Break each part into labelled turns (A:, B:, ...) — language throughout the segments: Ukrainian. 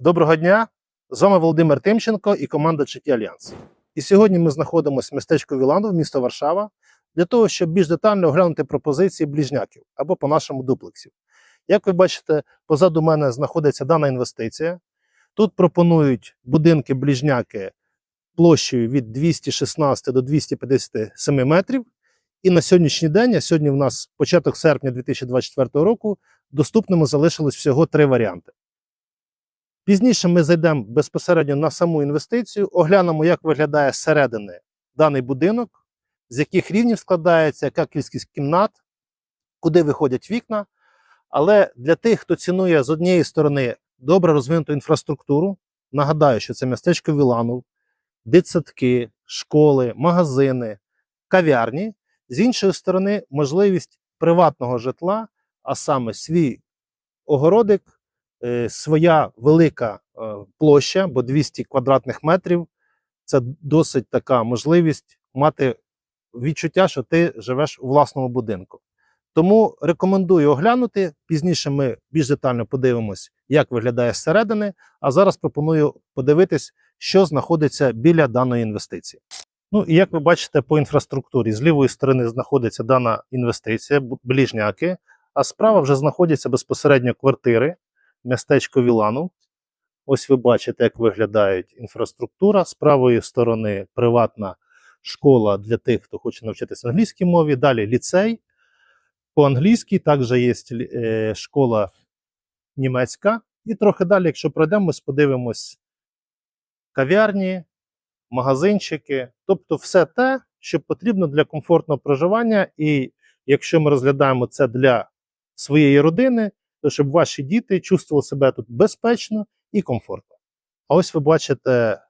A: Доброго дня! З вами Володимир Тимченко і команда GT Альянс. І сьогодні ми знаходимося в містечку Віланов, місто Варшава, для того, щоб більш детально оглянути пропозиції ближняків або по-нашому дуплексів. Як ви бачите, позаду мене знаходиться дана інвестиція. Тут пропонують будинки ближняки площею від 216 до 257 метрів. І на сьогоднішній день, а сьогодні в нас початок серпня 2024 року, доступними залишилось всього три варіанти. Пізніше ми зайдемо безпосередньо на саму інвестицію, оглянемо, як виглядає зсередини даний будинок, з яких рівнів складається, яка кількість кімнат, куди виходять вікна. Але для тих, хто цінує з однієї сторони добре розвинуту інфраструктуру, нагадаю, що це містечко Віланов, дитсадки, школи, магазини, кав'ярні. З іншої сторони, можливість приватного житла, а саме свій огородик, своя велика е, площа, бо 200 квадратних метрів це досить така можливість мати відчуття, що ти живеш у власному будинку. Тому рекомендую оглянути. Пізніше ми більш детально подивимось, як виглядає зсередини. А зараз пропоную подивитись, що знаходиться біля даної інвестиції. Ну і як ви бачите по інфраструктурі, з лівої сторони знаходиться дана інвестиція, ближняки, а справа вже знаходяться безпосередньо квартири, містечко Віланов. Ось ви бачите, як виглядають інфраструктура. З правої сторони приватна школа для тих, хто хоче навчатися англійській мові. Далі ліцей по-англійськи, також є е, школа німецька. І трохи далі, якщо пройдемо, ми подивимось кав'ярні, магазинчики, тобто все те, що потрібно для комфортного проживання. І якщо ми розглядаємо це для своєї родини, щоб ваші діти чувствували себе тут безпечно і комфортно. А ось ви бачите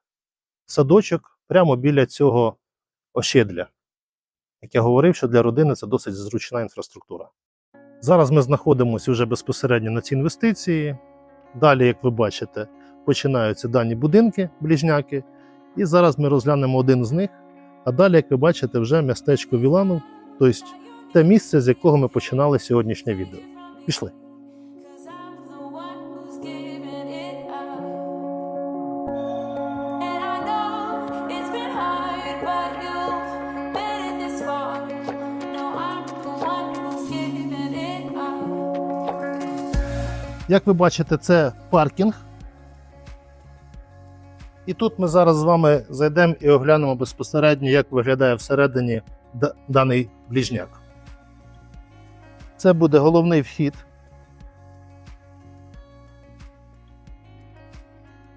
A: садочок прямо біля цього ощедля. Як я говорив, що для родини це досить зручна інфраструктура. Зараз ми знаходимося вже безпосередньо на цій інвестиції. Далі, як ви бачите, починаються дані будинки, ближняки. І зараз ми розглянемо один з них. А далі, як ви бачите, вже містечко Віланов, тобто те місце, з якого ми починали сьогоднішнє відео. Пішли. Як ви бачите, це паркінг. І тут ми зараз з вами зайдемо і оглянемо безпосередньо, як виглядає всередині даний ближняк. Це буде головний вхід.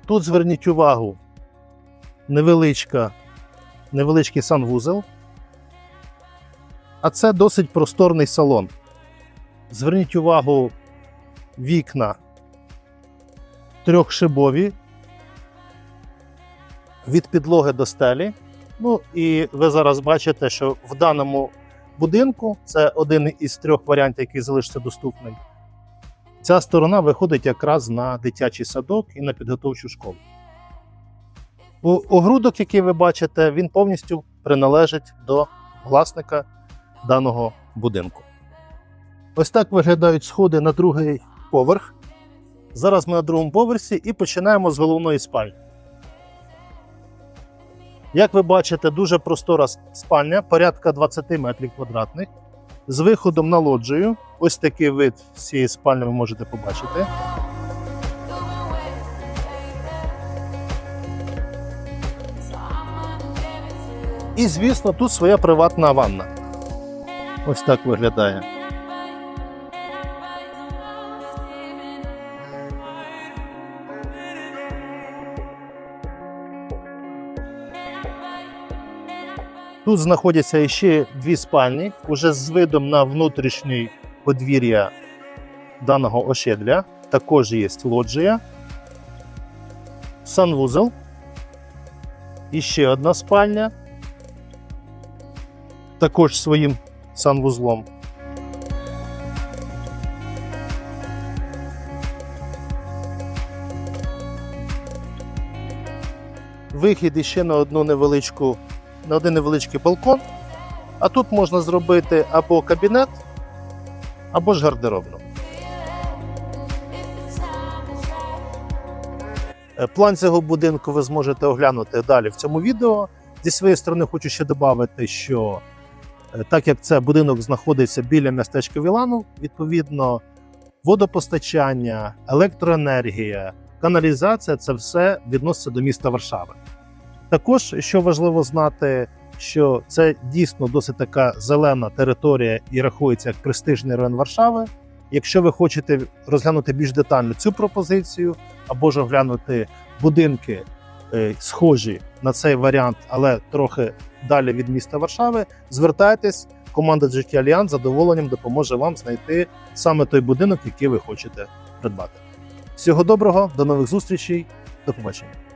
A: Тут зверніть увагу, невеличка, невеличкий санвузел. А це досить просторний салон. Зверніть увагу, вікна трьохшибові від підлоги до стелі. Ну і ви зараз бачите, що в даному будинку це один із трьох варіантів, який залишиться доступний. Ця сторона виходить якраз на дитячий садок і на підготовчу школу. Огрудок, який ви бачите, він повністю приналежить до власника даного будинку. Ось так виглядають сходи на другий поверх. Зараз ми на другому поверсі і починаємо з головної спальні. Як ви бачите, дуже простора спальня, порядка 20 метрів квадратних, з виходом на лоджію. Ось такий вид цієї спальні ви можете побачити. І, звісно, тут своя приватна ванна. Ось так виглядає. Тут знаходяться ще дві спальні, уже з видом на внутрішнє подвір'я даного ощедля. Також є лоджія, санвузел. І ще одна спальня. Також своїм санвузлом. Вихід іще на одну невеличку, на один невеличкий балкон. А тут можна зробити або кабінет, або ж гардеробну. Е, План цього будинку ви зможете оглянути далі в цьому відео. Зі своєї сторони хочу ще додати, що е, так як це будинок знаходиться біля містечка Віланов, відповідно, водопостачання, електроенергія, каналізація це все відноситься до міста Варшави. Також, що важливо знати, що це дійсно досить така зелена територія і рахується як престижний район Варшави. Якщо ви хочете розглянути більш детально цю пропозицію, або ж оглянути будинки, е, схожі на цей варіант, але трохи далі від міста Варшави, звертайтесь. Команда GT Alliance з задоволенням допоможе вам знайти саме той будинок, який ви хочете придбати. Всього доброго, до нових зустрічей, до побачення.